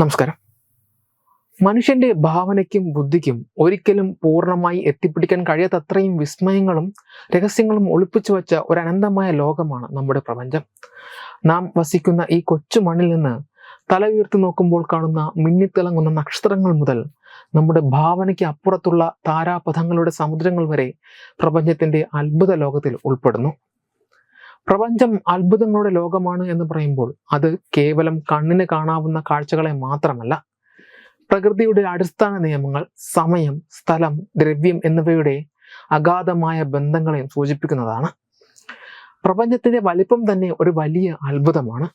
നമസ്കാരം. മനുഷ്യന്റെ ഭാവനയ്ക്കും ബുദ്ധിക്കും ഒരിക്കലും പൂർണമായി എത്തിപ്പിടിക്കാൻ കഴിയാത്തത്രയും വിസ്മയങ്ങളും രഹസ്യങ്ങളും ഒളിപ്പിച്ചു വച്ച ഒരു അനന്തമായ ലോകമാണ് നമ്മുടെ പ്രപഞ്ചം. നാം വസിക്കുന്ന ഈ കൊച്ചു മണ്ണിൽ നിന്ന് തല ഉയർത്തി നോക്കുമ്പോൾ കാണുന്ന മിന്നിത്തിളങ്ങുന്ന നക്ഷത്രങ്ങൾ മുതൽ നമ്മുടെ ഭാവനയ്ക്ക് അപ്പുറത്തുള്ള താരാപഥങ്ങളുടെ സമുദ്രങ്ങൾ വരെ പ്രപഞ്ചത്തിന്റെ അത്ഭുത ലോകത്തിൽ ഉൾപ്പെടുന്നു. പ്രപഞ്ചം അത്ഭുതങ്ങളുടെ ലോകമാണ് എന്ന് പറയുമ്പോൾ അത് കേവലം കണ്ണിന് കാണാവുന്ന കാഴ്ചകളെ മാത്രമല്ല. പ്രകൃതിയുടെ അടിസ്ഥാന നിയമങ്ങൾ സമയം സ്ഥലം ദ്രവ്യം എന്നിവയുടെ അഗാധമായ ബന്ധങ്ങളെയും സൂചിപ്പിക്കുന്നതാണ്. പ്രപഞ്ചത്തിന്റെ വലിപ്പം തന്നെ ഒരു വലിയ അത്ഭുതമാണ്.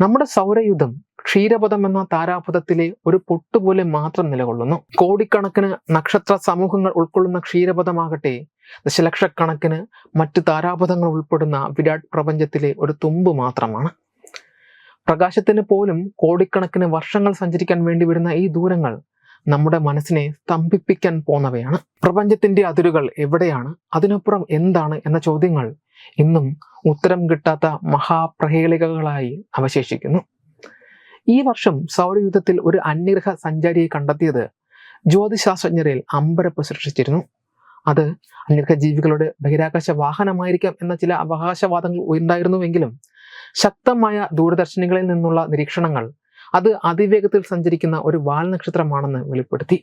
നമ്മുടെ സൗരയുധം ക്ഷീരപഥം എന്ന താരാപഥത്തിലെ ഒരു പൊട്ടുപോലെ മാത്രം നിലകൊള്ളുന്നു. കോടിക്കണക്കിന് നക്ഷത്ര സമൂഹങ്ങൾ ഉൾക്കൊള്ളുന്ന ക്ഷീരപഥമാകട്ടെ ദശലക്ഷക്കണക്കിന് മറ്റ് താരാപഥങ്ങൾ ഉൾപ്പെടുന്ന വിരാട് പ്രപഞ്ചത്തിലെ ഒരു തുമ്പ് മാത്രമാണ്. പ്രകാശത്തിന് പോലും കോടിക്കണക്കിന് വർഷങ്ങൾ സഞ്ചരിക്കാൻ വേണ്ടി വരുന്ന ഈ ദൂരങ്ങൾ നമ്മുടെ മനസ്സിനെ സ്തംഭിപ്പിക്കാൻ പോന്നവയാണ്. പ്രപഞ്ചത്തിന്റെ അതിരുകൾ എവിടെയാണ്? അതിനപ്പുറം എന്താണ്? എന്ന ചോദ്യങ്ങൾ ഇന്നും ഉത്തരം കിട്ടാത്ത മഹാപ്രഹേളികകളായി അവശേഷിക്കുന്നു. ഈ വർഷം സൗരയുദ്ധത്തിൽ ഒരു അന്യഗ്രഹ സഞ്ചാരിയെ കണ്ടെത്തിയത് ജ്യോതിശാസ്ത്രജ്ഞരിൽ അമ്പരപ്പ് സൃഷ്ടിച്ചിരുന്നു. അത് അന്യഗ്രഹ ജീവികളുടെ ബഹിരാകാശ വാഹനമായിരിക്കാം എന്ന ചില അവകാശവാദങ്ങൾ ഉണ്ടായിരുന്നുവെങ്കിലും ശക്തമായ ദൂരദർശനികളിൽ നിന്നുള്ള നിരീക്ഷണങ്ങൾ അത് അതിവേഗത്തിൽ സഞ്ചരിക്കുന്ന ഒരു വാൽ നക്ഷത്രമാണെന്ന് വെളിപ്പെടുത്തി.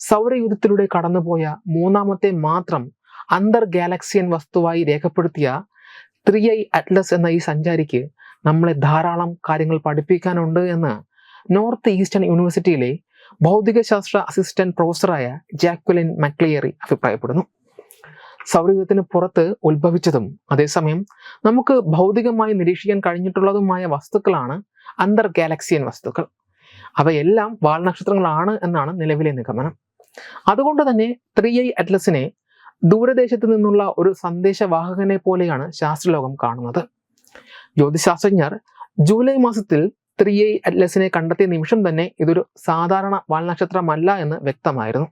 സൗരയുദ്ധത്തിലൂടെ കടന്നുപോയ മൂന്നാമത്തെ മാത്രം അന്തർ ഗാലക്സിയൻ വസ്തുവായി രേഖപ്പെടുത്തിയ ത്രീ ഐ അറ്റ്ലസ് എന്ന ഈ സഞ്ചാരിക്ക് നമ്മളെ ധാരാളം കാര്യങ്ങൾ പഠിപ്പിക്കാനുണ്ട് എന്ന് നോർത്ത് ഈസ്റ്റേൺ യൂണിവേഴ്സിറ്റിയിലെ ഭൗതികശാസ്ത്ര അസിസ്റ്റന്റ് പ്രൊഫസറായ ജാക്വലിൻ മക്ലിയറി അഭിപ്രായപ്പെടുന്നു. സൗരയൂഥത്തിന് പുറത്ത് ഉത്ഭവിച്ചതും അതേസമയം നമുക്ക് ഭൗതികമായി നിരീക്ഷിക്കാൻ കഴിഞ്ഞിട്ടുള്ളതുമായ വസ്തുക്കളാണ് അന്തർ ഗാലക്സിയൻ വസ്തുക്കൾ. അവയെല്ലാം വാൽനക്ഷത്രങ്ങളാണ് എന്നാണ് നിലവിലെ നിഗമനം. അതുകൊണ്ട് തന്നെ ത്രീ ഐ അറ്റ്ലസിനെ ദൂരദേശത്ത് നിന്നുള്ള ഒരു സന്ദേശവാഹകനെ പോലെയാണ് ശാസ്ത്രലോകം കാണുന്നത്. ജ്യോതിശാസ്ത്രജ്ഞർ ജൂലൈ മാസത്തിൽ ത്രീ ഐ അറ്റ്ലസിനെ കണ്ടെത്തിയ നിമിഷം തന്നെ ഇതൊരു സാധാരണ വാൽനക്ഷത്രമല്ല എന്ന് വ്യക്തമായിരുന്നു.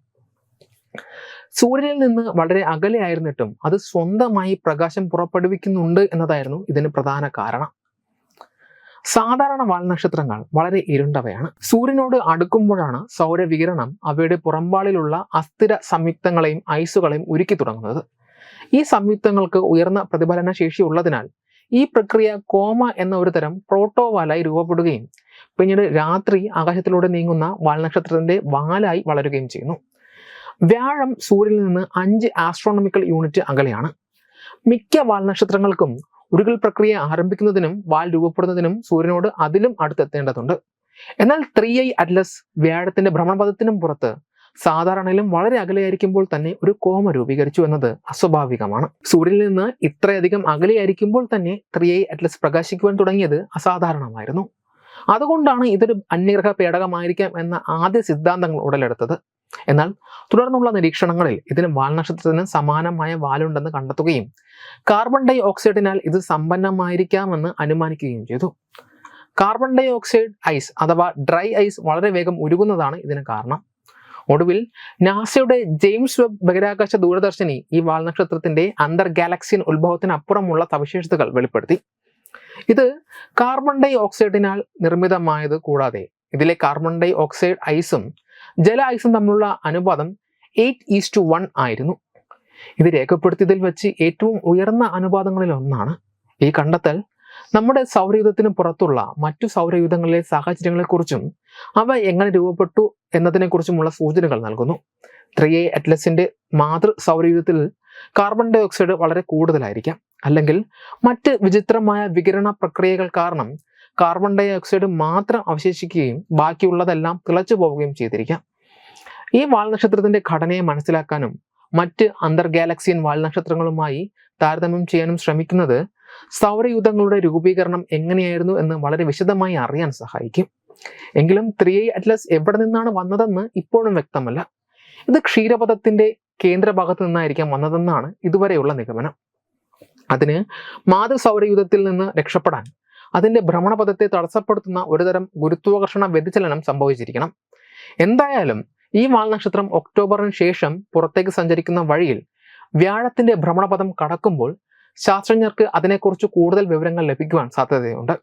സൂര്യനിൽ നിന്ന് വളരെ അകലെയായിരുന്നിട്ടും അത് സ്വന്തമായി പ്രകാശം പുറപ്പെടുവിക്കുന്നുണ്ട് എന്നതായിരുന്നു ഇതിന് പ്രധാന കാരണം. സാധാരണ വാൽനക്ഷത്രങ്ങൾ വളരെ ഇരുണ്ടവയാണ്. സൂര്യനോട് അടുക്കുമ്പോഴാണ് സൗരവികിരണം അവയുടെ പുറംപാളിലുള്ള അസ്ഥിര സംയുക്തങ്ങളെയും ഐസുകളെയും ഉരുക്കി തുടങ്ങുന്നത്. ഈ സംയുക്തങ്ങൾക്ക് ഉയർന്ന പ്രതിഫലന ശേഷി ഉള്ളതിനാൽ ഈ പ്രക്രിയ കോമ എന്ന ഒരു തരം പ്രോട്ടോവാലായി രൂപപ്പെടുകയും പിന്നീട് രാത്രി ആകാശത്തിലൂടെ നീങ്ങുന്ന വാൽനക്ഷത്രത്തിന്റെ വാലായി വളരുകയും ചെയ്യുന്നു. വ്യാഴം സൂര്യനിൽ നിന്ന് അഞ്ച് ആസ്ട്രോണമിക്കൽ യൂണിറ്റ് അകലെയാണ്. മിക്ക വാൽനക്ഷത്രങ്ങൾക്കും ഉരുകൽ പ്രക്രിയ ആരംഭിക്കുന്നതിനും വാൽ രൂപപ്പെടുന്നതിനും സൂര്യനോട് അതിലും അടുത്തെത്തേണ്ടതുണ്ട്. എന്നാൽ ത്രീ ഐ അറ്റ്ലസ് വ്യാഴത്തിന്റെ ഭ്രമണപഥത്തിനും പുറത്ത് സാധാരണയിലും വളരെ അകലെയായിരിക്കുമ്പോൾ തന്നെ ഒരു കോമ രൂപീകരിച്ചു എന്നത് അസ്വാഭാവികമാണ്. സൂര്യനിൽ നിന്ന് ഇത്രയധികം അകലെയായിരിക്കുമ്പോൾ തന്നെ ത്രീ ഐ അറ്റ്ലസ് പ്രകാശിക്കുവാൻ തുടങ്ങിയത് അസാധാരണമായിരുന്നു. അതുകൊണ്ടാണ് ഇതൊരു അന്യഗ്രഹ പേടകമായിരിക്കാം എന്ന ആദ്യ സിദ്ധാന്തങ്ങൾ ഉടലെടുത്തത്. എന്നാൽ തുടർന്നുള്ള നിരീക്ഷണങ്ങളിൽ ഇതിന് വാൽനക്ഷത്രത്തിന് സമാനമായ വാലുണ്ടെന്ന് കണ്ടെത്തുകയും കാർബൺ ഡൈ ഓക്സൈഡിനാൽ ഇത് സമ്പന്നമായിരിക്കാമെന്ന് അനുമാനിക്കുകയും ചെയ്തു. കാർബൺ ഡൈ ഓക്സൈഡ് ഐസ് അഥവാ ഡ്രൈ ഐസ് വളരെ വേഗം ഉരുകുന്നതാണ് ഇതിന് കാരണം. ഒടുവിൽ നാസയുടെ ജെയിംസ് വെബ് ബഹിരാകാശ ദൂരദർശിനി ഈ വാൽനക്ഷത്രത്തിന്റെ അന്തർ ഗാലക്സിയൻ ഉത്ഭവത്തിന് അപ്പുറമുള്ള സവിശേഷതകൾ വെളിപ്പെടുത്തി. ഇത് കാർബൺ ഡൈ ഓക്സൈഡിനാൽ നിർമ്മിതമായത് കൂടാതെ ഇതിലെ കാർബൺ ഡൈ ഓക്സൈഡ് ഐസും ജല ഐസും തമ്മിലുള്ള അനുപാതം എയ്റ്റ് ഈസ് ടു വൺ ആയിരുന്നു. ഇത് രേഖപ്പെടുത്തിയതിൽ വെച്ച് ഏറ്റവും ഉയർന്ന അനുപാതങ്ങളിൽ ഒന്നാണ്. ഈ കണ്ടെത്തൽ നമ്മുടെ സൗരയുധത്തിന് പുറത്തുള്ള മറ്റു സൗരയുധങ്ങളിലെ സാഹചര്യങ്ങളെക്കുറിച്ചും അവ എങ്ങനെ രൂപപ്പെട്ടു എന്നതിനെക്കുറിച്ചുമുള്ള സൂചനകൾ നൽകുന്നു. ത്രീ എ അറ്റ്ലസിന്റെ മാതൃ സൗരയുധത്തിൽ കാർബൺ ഡയോക്സൈഡ് വളരെ കൂടുതലായിരിക്കാം. അല്ലെങ്കിൽ മറ്റ് വിചിത്രമായ വികിരണ പ്രക്രിയകൾ കാരണം കാർബൺ ഡൈ ഓക്സൈഡ് മാത്രം അവശേഷിക്കുകയും ബാക്കിയുള്ളതെല്ലാം തിളച്ചു പോവുകയും ചെയ്തിരിക്കാം. ഈ വാൽനക്ഷത്രത്തിന്റെ ഘടനയെ മനസ്സിലാക്കാനും മറ്റ് അന്തർ ഗാലക്സിയൻ വാൽനക്ഷത്രങ്ങളുമായി താരതമ്യം ചെയ്യാനും ശ്രമിക്കുന്നത് സൗരയൂഥങ്ങളുടെ രൂപീകരണം എങ്ങനെയായിരുന്നു എന്ന് വളരെ വിശദമായി അറിയാൻ സഹായിക്കും. എങ്കിലും ത്രീ അറ്റ്ലസ് എവിടെ നിന്നാണ് വന്നതെന്ന് ഇപ്പോഴും വ്യക്തമല്ല. ഇത് ക്ഷീരപഥത്തിന്റെ കേന്ദ്രഭാഗത്ത് നിന്നായിരിക്കാം വന്നതെന്നാണ് ഇതുവരെയുള്ള നിഗമനം. അതിന് മാതൃ സൗരയൂഥത്തിൽ നിന്ന് രക്ഷപ്പെടാൻ അതിന്റെ ഭ്രമണപഥത്തെ തടസ്സപ്പെടുത്തുന്ന ഒരുതരം ഗുരുത്വാകർഷണ വ്യതിചലനം സംഭവിച്ചിരിക്കണം. എന്തായാലും ഈ വാൽനക്ഷത്രം ഒക്ടോബറിന് ശേഷം പുറത്തേക്ക് സഞ്ചരിക്കുന്ന വഴിയിൽ വ്യാഴത്തിന്റെ ഭ്രമണപഥം കടക്കുമ്പോൾ ശാസ്ത്രജ്ഞർക്ക് അതിനെക്കുറിച്ച് കൂടുതൽ വിവരങ്ങൾ ലഭിക്കുവാൻ സാധ്യതയുണ്ട്.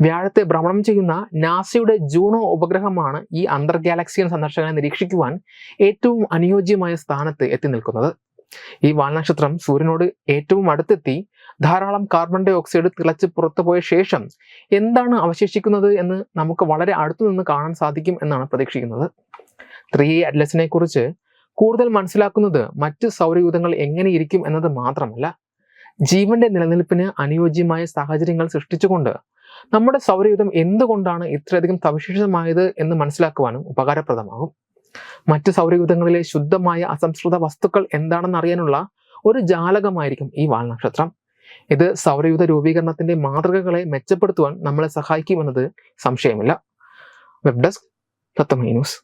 വ്യാഴത്തെ ഭ്രമണം ചെയ്യുന്ന നാസയുടെ ജൂണോ ഉപഗ്രഹമാണ് ഈ അന്തർ ഗാലക്സിയൻ സന്ദർശകനെ നിരീക്ഷിക്കുവാൻ ഏറ്റവും അനുയോജ്യമായ സ്ഥാനത്ത് എത്തി നിൽക്കുന്നത്. ഈ വാൽനക്ഷത്രം സൂര്യനോട് ഏറ്റവും അടുത്തെത്തി ധാരാളം കാർബൺ ഡൈ ഓക്സൈഡ് തിളച്ച് പുറത്തുപോയ ശേഷം എന്താണ് അവശേഷിക്കുന്നത് എന്ന് നമുക്ക് വളരെ അടുത്തു നിന്ന് കാണാൻ സാധിക്കും എന്നാണ് പ്രതീക്ഷിക്കുന്നത്. ത്രീ അറ്റ്ലസിനെ കുറിച്ച് കൂടുതൽ മനസ്സിലാക്കുന്നത് മറ്റ് സൗരയൂഥങ്ങൾ എങ്ങനെയിരിക്കും എന്നത് മാത്രമല്ല ജീവന്റെ നിലനിൽപ്പിന് അനുയോജ്യമായ സാഹചര്യങ്ങൾ സൃഷ്ടിച്ചുകൊണ്ട് നമ്മുടെ സൗരയൂഥം എന്തുകൊണ്ടാണ് ഇത്രയധികം സവിശേഷമായത് എന്ന് മനസ്സിലാക്കുവാനും ഉപകാരപ്രദമാകും. മറ്റ് സൗരയൂഥങ്ങളിലെ ശുദ്ധമായ അസംസ്കൃത വസ്തുക്കൾ എന്താണെന്ന് അറിയാനുള്ള ഒരു ജാലകമായിരിക്കും ഈ വാൽനക്ഷത്രം. ഇത് സൗരയുധ രൂപീകരണത്തിന്റെ മാതൃകകളെ മെച്ചപ്പെടുത്തുവാൻ നമ്മളെ സഹായിക്കുമെന്നത് സംശയമില്ല. വെബ് ഡെസ്ക് തത്വമൈ ന്യൂസ്